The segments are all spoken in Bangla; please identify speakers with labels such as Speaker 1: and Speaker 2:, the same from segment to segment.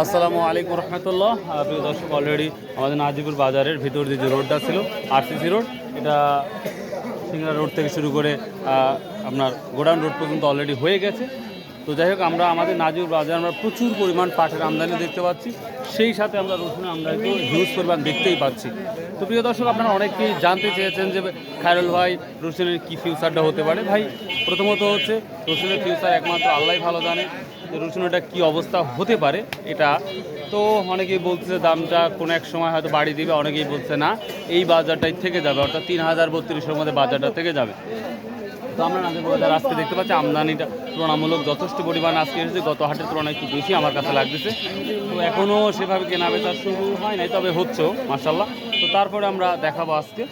Speaker 1: আসসালামু আলাইকুম রহমতুল্লাহ। প্রিয় দর্শক অলরেডি আমাদের নাজিপুর বাজারের ভিতর দিয়ে যে রোডটা ছিল আরসিসি রোড এটা সিংড়া রোড থেকে শুরু করে আপনার গোডাউন রোড পর্যন্ত অলরেডি হয়ে গেছে। তো যাই হোক, আমরা আমাদের নাজিপুর বাজারে আমরা প্রচুর পরিমাণ পাটের আমদানি দেখতে পাচ্ছি। সেই সাথে আমরা রসুনের আমদানিতেও হিউজ পরিমাণ দেখতেই পাচ্ছি। তো প্রিয় দর্শক, আপনারা অনেকেই জানতে চেয়েছেন যে খায়রুল ভাই রসুনের কী ফিউচারটা হতে পারে। ভাই, প্রথমত হচ্ছে রসুনের ফিউচার একমাত্র আল্লাহ ভালো জানে যে রসুনটা কী অবস্থা হতে পারে এটা। তো অনেকেই বলতেছে দামটা কোনো এক সময় হয়তো বাড়ি দিবে, অনেকেই বলছে না। এই বাজারটাই থেকে যাবে, অর্থাৎ তিন হাজার বত্রিশের মধ্যে বাজারটা থেকে যাবে। তো আমরা নাজির বাজার আজকে দেখতে পাচ্ছি আমদানিটা তুলনামূলক যথেষ্ট পরিমাণ আজকে এসেছে। গত হাটের তুলনায় একটু বেশি আমার কাছে লাগতেছে। তো এখনও সেভাবে কেনা বেচা শুরু হয় নাই, তবে হচ্ছেও মার্শাল্লাহ তো তারপরে আমরা দেখাবো আজকে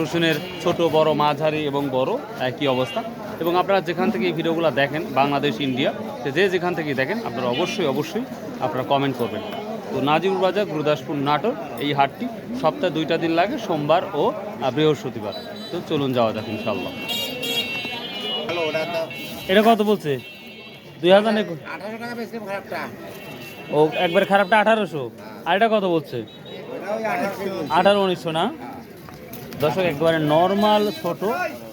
Speaker 1: রসুনের ছোট, বড়, মাঝারি এবং বড় একই অবস্থা। এবং আপনারা যেখান থেকে এই ভিডিওগুলো দেখেন, বাংলাদেশ, ইন্ডিয়া যে যেখান থেকে দেখেন, আপনারা অবশ্যই অবশ্যই আপনারা কমেন্ট করবেন। তো নাজিমুর বাজার, গুরুদাসপুর, নাটোর, এই হাটটি সপ্তাহে দুইটা দিন লাগে, সোমবার ও বৃহস্পতিবার। তো চলুন যাওয়া যাক ইনশাল্লাহ এটা কত বলছে? দুই হাজার ও একবার খারাপটা আঠারোশো। আর এটা কত বলছে? আঠারো উনিশশো না? দর্শক একবারে নর্মাল ছোট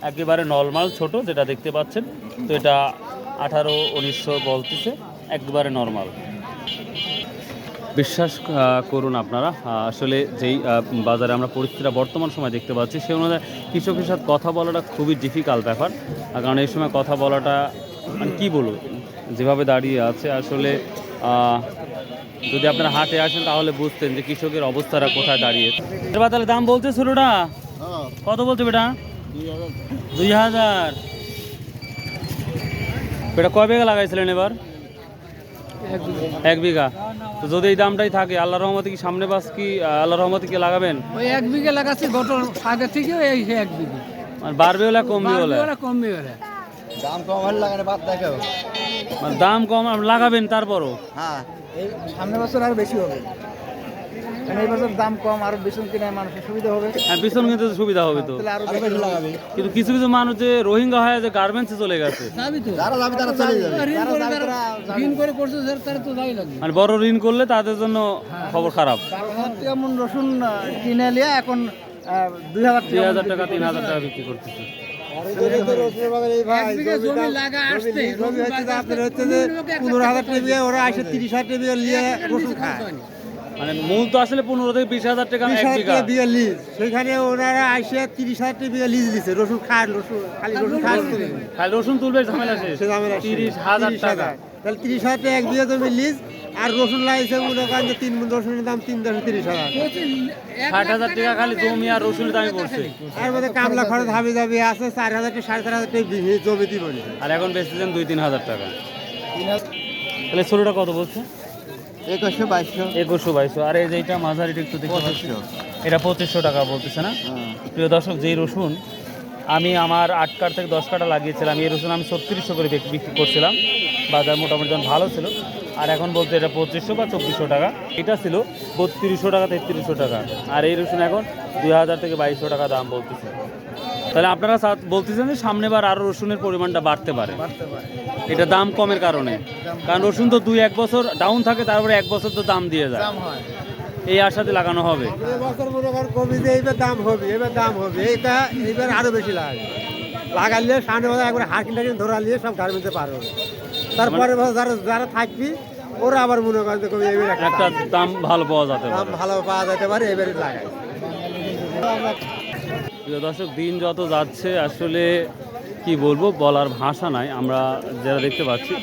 Speaker 1: একেবারে নর্মাল ছোট যেটা দেখতে পাচ্ছেন। তো এটা আঠারো উনিশশো বলতেছে একবারে নর্মাল। বিশ্বাস করুন আপনারা। আসলে যেই বাজারে আমরা পরিস্থিতিটা বর্তমান সময় দেখতে পাচ্ছি সে অনুযায়ী কৃষকের সাথে কথা বলাটা খুবই ডিফিকাল্ট ব্যাপার। কারণ এই সময় কথা বলাটা মানে কী বলব যেভাবে দাঁড়িয়ে আছে আসলে যদি আপনারা হাটে আসেন তাহলে বুঝতেন যে কৃষকের অবস্থাটা কোথায় দাঁড়িয়েছে এবার তাহলে দাম বলছে ছোটোটা কত বলছে বেটা? দুই হাজার। বেটা কয় বিঘা লাগাইছিলেন এবার? এক বিঘা। তো যদি এই দামটাই থাকে আল্লাহ রহমতে কি সামনে বাস কি আল্লাহ রহমতে কি লাগাবেন?
Speaker 2: ওই এক বিঘা লাগাচ্ছি গত আগে থেকে এই সে এক বিঘা।
Speaker 1: মানে বাড়বে হলে কমবে হলে
Speaker 2: কমবে হলে
Speaker 3: দাম কম হলে লাগানো বাদ দেখো
Speaker 1: মানে দাম কম লাগাবেন তারপরও?
Speaker 3: হ্যাঁ এই সামনে বছর আর বেশি হবে। মানে এই বছর দাম কম আরও বেশি কিনে মানুষের সুবিধা হবে।
Speaker 1: হ্যাঁ পিছন কিন্তু সুবিধা হবে তো।
Speaker 3: তাহলে আরও বেশি লাগাবে।
Speaker 1: কিন্তু কিছু কিছু মানুষ যে রোহিঙ্গা হয় যে গার্মেন্টসে চলে গেছে।
Speaker 2: যাবি তো।
Speaker 3: যারা যাবে তারা চলে যাবে। যারা যাবে তারা
Speaker 2: ঋণ করে করছে স্যার তারা তো যাই লাগবে।
Speaker 1: মানে বড় ঋণ করলে তাদের জন্য খবর খারাপ।
Speaker 3: বারো হাজার টাকা মন রসুন কিনে নিয়ে এখন দুই হাজার
Speaker 1: দুই হাজার টাকা তিন হাজার টাকা বিক্রি করতেছে।
Speaker 2: এক বিঘে জমি লাগা আসতে
Speaker 3: পনেরো হাজার টাকা ওরা আসে তিরিশ হাজার টাকা নিয়ে রসুন খায়।
Speaker 1: মানে মূল তো আসলে পনেরো থেকে বিশ হাজার টাকা এক
Speaker 3: হাজার টাকা বিঘা লিজ সেখানে ওনারা আসে তিরিশ হাজার টাকা বিঘা লিজ দিছে রসুন খায় রসুন খালি রসুন খায়
Speaker 1: খালি রসুন তুলবে ঝামেলা শেষ।
Speaker 3: সে দামের
Speaker 1: তিরিশ হাজার টাকা।
Speaker 3: তাহলে তিরিশ হাজার টাকা এক বিঘা জমি লিজ আর রসুন লাগিয়েছে মনে করেন যে তিন রসুনের দাম তিন দশ তিরিশ হাজার।
Speaker 1: ষাট হাজার টাকা খালি জমি আর রসুনের দামই পড়ছে।
Speaker 3: আর মধ্যে কামলা খরচ হাবি যাবি আছে চার হাজার টাকা সাড়ে চার হাজার টাকা জমি দিব।
Speaker 1: আর এখন বেচতেছেন দুই তিন হাজার টাকা। তাহলে ষোলোটা কত বলছে?
Speaker 3: একুশশো বাইশশো।
Speaker 1: একুশশো বাইশশো। আর এই যেটা মাঝারিটা একটু দেখতে পাচ্ছি এটা পঁচিশশো টাকা বলতেছে না? প্রিয় দর্শক যেই রসুন আমি আমার আট কাঠ থেকে দশ কাটা লাগিয়েছিলাম এই রসুন আমি ছত্রিশশো করে বিক্রি করছিলাম। বাজার মোটামুটি তখন ভালো ছিল আর এখন বলতে এটা পঁচিশশো বা চব্বিশশো টাকা। এটা ছিল বত্রিশশো টাকা তেত্রিশশো টাকা। আর এই রসুন এখন দুই হাজার থেকে বাইশশো টাকা দাম বলতেছে। তাহলে আপনারা বলতেছেন যে সামনেবার আরও রসুনের পরিমাণটা বাড়তে পারে। এটা দাম কমের কারণে। কারণ রসুন তো দুই এক বছর ডাউন থাকে তারপরে এক বছর তো দাম দিয়ে যায়। এই আশাতে লাগানো হবে।
Speaker 3: দাম হবে এবার দাম হবে। আরও বেশি লাগবে লাগালে সামনে একবার হাকিম টাকিম ধরা নিয়ে সব গার্মেন্টে পার হবে। তারপরে যারা যারা থাকবি ওরা আবার মনে এবার একটা
Speaker 1: দাম ভালো পাওয়া যেতে
Speaker 3: দাম ভালো পাওয়া যেতে পারে এবারে লাগাই।
Speaker 1: দর্শক দিন যত যাচ্ছে আসলে কি বলব বলার ভাষা নাই। আমরা যারা দেখতে পাচ্ছি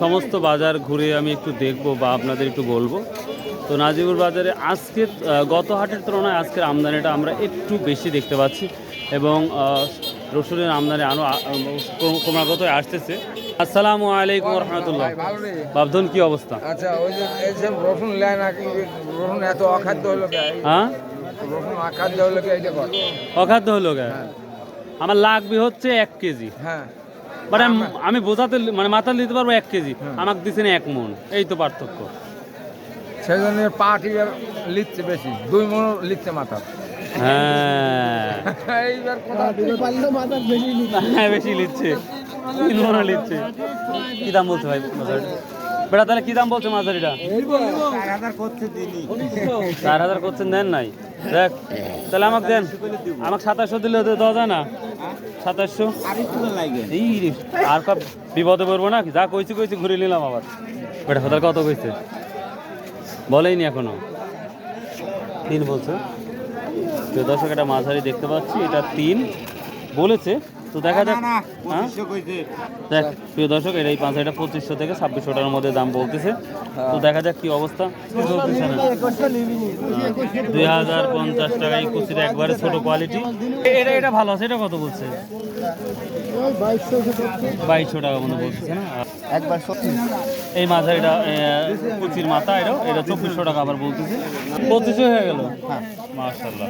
Speaker 1: সমস্ত বাজার ঘুরে আমি একটু দেখব বা আপনাদের একটু বলব। তো নাজিবুর বাজারে আজকের গত হাটের তুলনায় আজকের আমদানিটা আমরা একটু বেশি দেখতে পাচ্ছি এবং রসুনের আমদানি আরও ক্রমাগত আসতেছে। আসসালামু আলাইকুম রহমতুল্লাহ বাবধন কি অবস্থা?
Speaker 4: আচ্ছা ওই যে এই যে রসুন লেয় না কি রসুন এত অখাদ্য হলো
Speaker 1: হ্যাঁ?
Speaker 4: রসুন অখাদ্য হলো কে কর
Speaker 1: অখাদ্য হলো গে আমার লাগবে হচ্ছে এক কেজি।
Speaker 4: হ্যাঁ।
Speaker 1: মানে আমি বোঝাতে মানে মাথা দিতে পারব এক কেজি। আমাকে দিচ্ছেন এক মন। এই তো পার্থক্য।
Speaker 4: সেই জন্য পাটি লিখছে বেশি। দুই মন লিখছে মাথা।
Speaker 1: হ্যাঁ। বেশি নিচ্ছে তিন মনে নিচ্ছে কি দাম বলছে ভাই বেটা, তাহলে কি দাম বলছে মাঝারিটা? চার হাজার করছেন দেন নাই। দেখ, তাহলে আমাকে দেন। আমাকে সাতাশশো দিলে তো দেওয়া যায় না। সাতাশশো? আর কব বিপদে পড়ব না যা কইছি কইছি, ঘুরে নিলাম আবার। বেটা তাহলে কত কইছে? বলেইনি এখনও। তিন বলছে। প্রিয় দর্শক একটা মাঝারি দেখতে পাচ্ছি এটা তিন বলেছে। তো দেখা যাক হ্যাঁ? দেখ প্রিয় দর্শক এটা এই পাঁচটা পঁচিশশো থেকে ছাব্বিশশো টাকার মধ্যে দাম বলতেছে। তো দেখা যাক কি অবস্থা? দুই হাজার পঞ্চাশ টাকা এই কুচির একবারে ছোট কোয়ালিটি এটা এটা ভালো আছে এটা কত বলছে? বাইশশো টাকা মতো বলতেছে না?
Speaker 3: একবার সত্যি।
Speaker 1: এই মাথা এটা কুচির মাথা এটা এটা চব্বিশশো টাকা আবার বলতেছে। পঁচিশশো হয়ে গেল? মার্শাল্লাহ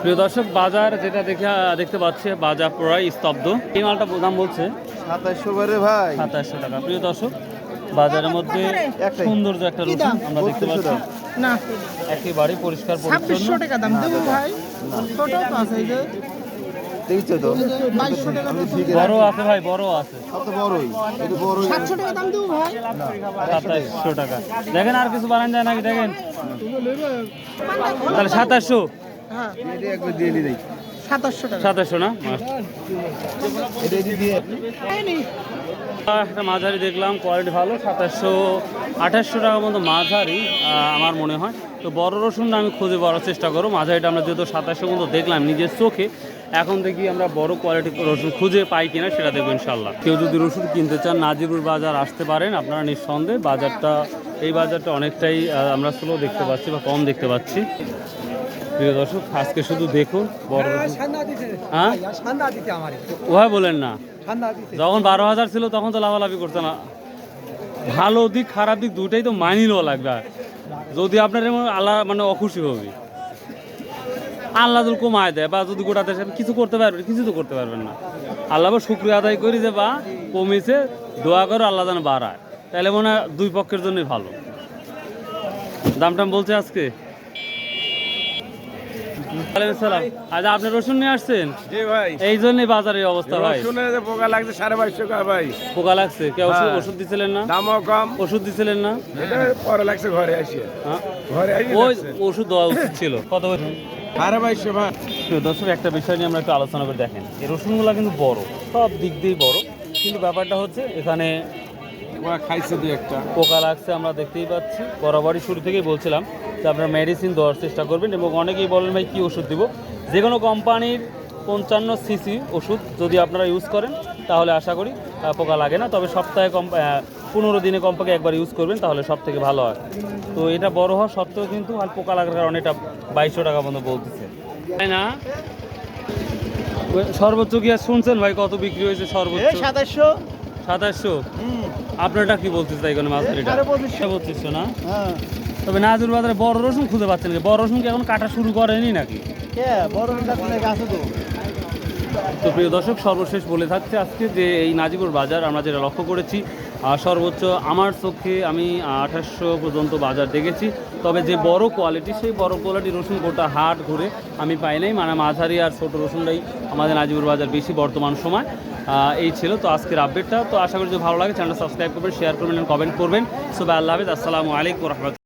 Speaker 1: প্রিয় দর্শক বাজার যেটা দেখে দেখতে পাচ্ছে বাজার প্রায় স্তব্ধ। এই মালটা দাম বলছে?
Speaker 3: সাতাশশো করে ভাই।
Speaker 1: সাতাশশো টাকা। প্রিয় দর্শক বাজারের মধ্যে সৌন্দর্য একটা রসুন আমরা দেখতে পাচ্ছি।
Speaker 2: না।
Speaker 1: একেবারে পরিষ্কার পরিচ্ছন্ন।
Speaker 2: টাকা দাম। দেবো ভাই। ছোট তো আছে
Speaker 3: দেখছ তো
Speaker 1: বড় আছে ভাই বড় আছে।
Speaker 3: সব তো বড়ই। একটু বড়ই।
Speaker 2: সাতশো টাকা দাম দেবো ভাই।
Speaker 1: সাতাশশো টাকা দেখেন আর কিছু বানান যায় নাকি দেখেন। তাহলে সাতাশশো।
Speaker 2: হ্যাঁ
Speaker 3: এটা একবার দিয়ে দিই
Speaker 2: সাতাশশো টাকা।
Speaker 1: সাতাশশো না? একটা মাঝারি দেখলাম কোয়ালিটি ভালো, সাতাশশো আঠাশশো টাকার মতো মাঝারি আমার মনে হয়। তো বড় রসুনটা আমি খুঁজে পাওয়ার চেষ্টা করব। মাঝারিটা আমরা যেহেতু সাতাশশো মতো দেখলাম নিজের চোখে, এখন দেখি আমরা বড় কোয়ালিটি রসুন খুঁজে পাই কিনা, সেটা দেখব ইনশাল্লাহ কেউ যদি রসুন কিনতে চান নাজিবুর বাজার আসতে পারেন, আপনারা নিঃসন্দেহে বাজারটা, এই বাজারটা অনেকটাই আমরা স্লো দেখতে পাচ্ছি বা কম দেখতে পাচ্ছি। প্রিয় দর্শক আজকে শুধু দেখুন বড় হ্যাঁ ওভাবে বলেন না। যখন বারো হাজার ছিল তখন তো লাভালাভি করছে না। ভালো দিক খারাপ দিক দুটাই তো মানি নেওয়া লাগবে। যদি আপনার এমন আল্লাহ মানে অখুশি হবে। আল্লাহ যদি কমায় দেয় বা যদি গোটা দেশে কিছু করতে পারবেন কিছু তো করতে পারবেন না। আল্লাহ বা শুক্রিয়া আদায় করি যে বা কমেছে দোয়া করে আল্লাহ যেন বাড়ায়। তাহলে মনে হয় দুই পক্ষের জন্যই ভালো। দাম টাম বলছে আজকে? ওয়ালাইকুম সালাম। আজ আপনি রসুন নিয়ে আসছেন?
Speaker 4: জি ভাই।
Speaker 1: এই জন্যই বাজারের অবস্থা ভাই।
Speaker 4: যে পোকা লাগছে সাড়ে বাইশশো টাকা ভাই।
Speaker 1: পোকা লাগছে? কে ওষুধ
Speaker 4: হ্যাঁ।
Speaker 1: ওষুধ দিছিলেন না?
Speaker 4: দামও কম।
Speaker 1: ওষুধ দিছিলেন না?
Speaker 4: এটা পরে লাগছে ঘরে আসিয়ে
Speaker 1: হ্যাঁ?
Speaker 4: ঘরে আসি
Speaker 1: ওই ওষুধ দেওয়া উচিত ছিল। কত
Speaker 4: ভাই।
Speaker 1: প্রিয় দর্শক একটা বিষয় নিয়ে আমরা একটু আলোচনা করে দেখেন। এই রসুনগুলো কিন্তু বড় সব দিক দিয়েই বড়। কিন্তু ব্যাপারটা হচ্ছে এখানে
Speaker 4: ওরা খাইছে দু একটা।
Speaker 1: পোকা লাগছে আমরা দেখতেই পাচ্ছি। বরাবরই শুরু থেকেই বলছিলাম যে আপনারা মেডিসিন দেওয়ার চেষ্টা করবেন এবং অনেকেই বলেন ভাই কী ওষুধ দিব? যে কোনো কোম্পানির পঞ্চান্ন সিসি ওষুধ যদি আপনারা ইউজ করেন তাহলে আশা করি পোকা লাগে না। তবে সপ্তাহে কম পনেরো দিনে কমপক্ষে একবার ইউজ করবেন তাহলে সব থেকে ভালো হয়। তো এটা বড় হওয়া সত্ত্বেও কিন্তু আর পোকা লাগার কারণে এটা বাইশশো টাকা পর্যন্ত বলতেছে। তাই না? সর্বোচ্চ কি আর শুনছেন ভাই কত বিক্রি হয়েছে সর্বোচ্চ?
Speaker 3: সাতাশশো।
Speaker 1: সাতাশশো? আপনারটা কি বলতেছে তাই কোনো মাছ বত্রিশশো না?
Speaker 3: হ্যাঁ।
Speaker 1: তবে নাজুর বাজারে বড় রসুন খুঁজে পাচ্ছেন না বড় রসুন কি এখন কাটা শুরু করেনি নাকি?
Speaker 3: তো?
Speaker 1: প্রিয় দর্শক সর্বশেষ বলে থাকছে আজকে যে এই নাজিপুর বাজার আমরা যেটা লক্ষ্য করেছি সর্বোচ্চ আমার চোখে আমি আঠাশশো পর্যন্ত বাজার দেখেছি। তবে যে বড় কোয়ালিটি সেই বড় কোয়ালিটি রসুন গোটা হাট ঘুরে আমি পাই নাই। মানে মাঝারি আর ছোট রসুনটাই আমাদের নাজিপুর বাজার বেশি বর্তমান সময়। এই ছিল তো আজকের আপডেটটা তো আশা করি যদি ভালো লাগে চ্যানেলটা সাবস্ক্রাইব করবেন শেয়ার করবেন কমেন্ট করবেন। সবাই আল্লাহ হাফিজ। আসসালামু আলাইকুম রহমতুল্লাহ।